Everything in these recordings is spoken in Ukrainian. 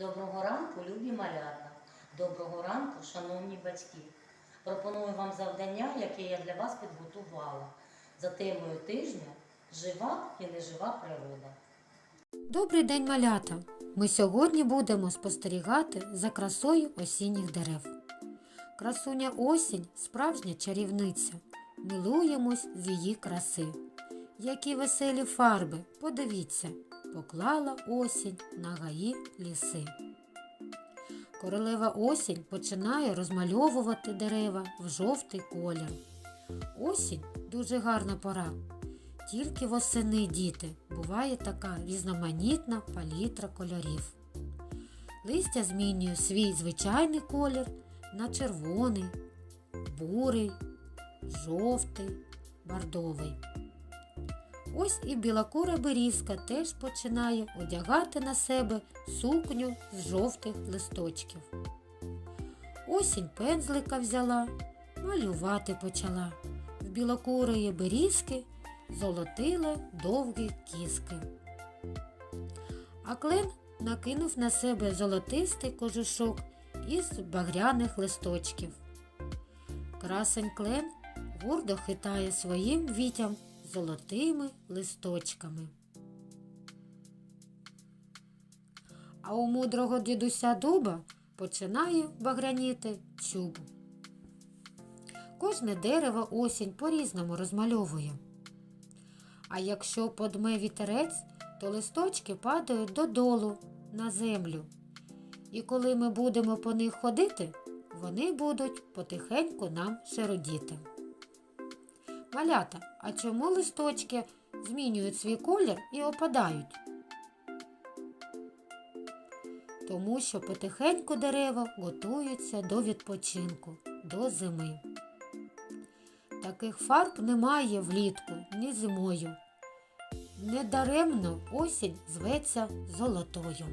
Доброго ранку, любі малята. Доброго ранку, шановні батьки. Пропоную вам завдання, яке я для вас підготувала за темою тижня Жива і нежива природа. Добрий день, малята! Ми сьогодні будемо спостерігати за красою осінніх дерев. Красуня осінь справжня чарівниця. Милуємось з її краси. Які веселі фарби, подивіться, поклала осінь на гаї ліси. Королева осінь починає розмальовувати дерева в жовтий колір. Осінь дуже гарна пора. Тільки восени діти буває така різноманітна палітра кольорів. Листя змінює свій звичайний колір на червоний, бурий, жовтий, бордовий. Ось і білокура берізка теж починає одягати на себе сукню з жовтих листочків. Осінь пензлика взяла, малювати почала. В білокурої берізки золотила довгі кіски. А клен накинув на себе золотистий кожушок із багряних листочків. Красень клен гордо хитає своїм вітям золотими листочками. А у мудрого дідуся дуба починає багряніти чуб. Кожне дерево осінь по-різному розмальовує. А якщо подме вітерець, то листочки падають додолу на землю. І коли ми будемо по них ходити, вони будуть потихеньку нам шеродіти. Малята, а чому листочки змінюють свій колір і опадають? Тому що потихеньку дерева готуються до відпочинку, до зими. Таких фарб немає влітку, ні зимою. Недаремно осінь зветься золотою.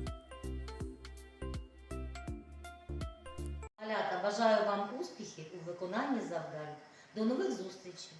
Малята, бажаю вам успіхів у виконанні завдань. До нових зустрічей!